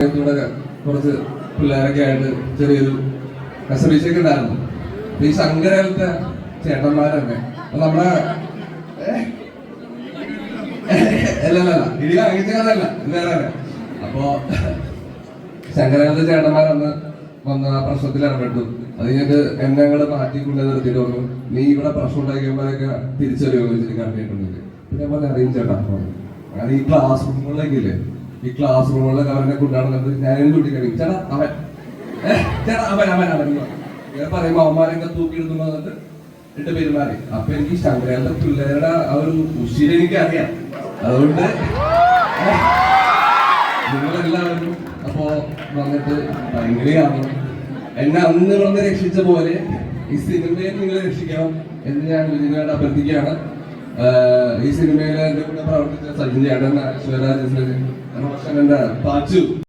കുറച്ച് പിള്ളേരൊക്കെ ആയിട്ട് ചെറിയൊരു കസറീച്ചൊക്കെ ഉണ്ടായിരുന്നു. ഈ ശങ്കരത്തെ ചേട്ടന്മാരൊക്കെ നമ്മുടെ അല്ലല്ല അല്ല അല്ല അല്ല ഇടി കഥയല്ല ഇത് വേറെ അപ്പോ ശങ്കരത്തെ ചേട്ടന്മാരന്ന് വന്ന് ആ പ്രശ്നത്തിൽ ഇടപെട്ടു. അത് ഞങ്ങൾക്ക് എന്നെ ഞങ്ങൾ മാറ്റി കൊണ്ടു നിർത്തിയിട്ട് പറഞ്ഞു നീ ഇവിടെ പ്രശ്നം ഉണ്ടാക്കിയപ്പോഴൊക്കെ തിരിച്ചറിയോ വെച്ചിട്ട് കണ്ടിട്ടുണ്ടെങ്കിൽ പിന്നെ അറിയും ചേട്ടാ അങ്ങനെ ഈ ക്ലാസ് റൂമുകളിലേക്ക് ഇല്ലേ? ഈ ക്ലാസ് റൂമുകളിലൊക്കെ അവനെ കൊണ്ടാടുന്നത് ഞാൻ എന്ത് കഴിയും ചേട്ടാ അവൻ. ചേട്ടാ അവൻ അവൻ അവൻ. ഇങ്ങനെ പറയുമ്പോ അവന്മാരൊക്കെ തൂക്കി എന്നിട്ട് എട്ട് പെരുമാറി അപ്പൊ എനിക്ക് ശങ്കരന്റെ പിള്ളേരുടെ ആ ഒരു ഉശിര എനിക്ക് അറിയാം അതുകൊണ്ട് നിങ്ങളെല്ലാവരും അപ്പോ വന്നിട്ട് ഭയങ്കരമാണ് എന്നെ അന്ന് വന്ന് രക്ഷിച്ച പോലെ ഈ സിനിമയെ നിങ്ങൾ രക്ഷിക്കണം എന്ന് ഞാൻ വിജയനായിട്ട് അഭ്യർത്ഥിക്കുകയാണ്. ഈ സിനിമയിലെ എന്റെ കൂടെ പ്രവർത്തിച്ച സജിൻ ചേട്ടൻ ശിവരാജ് പാച്ചു.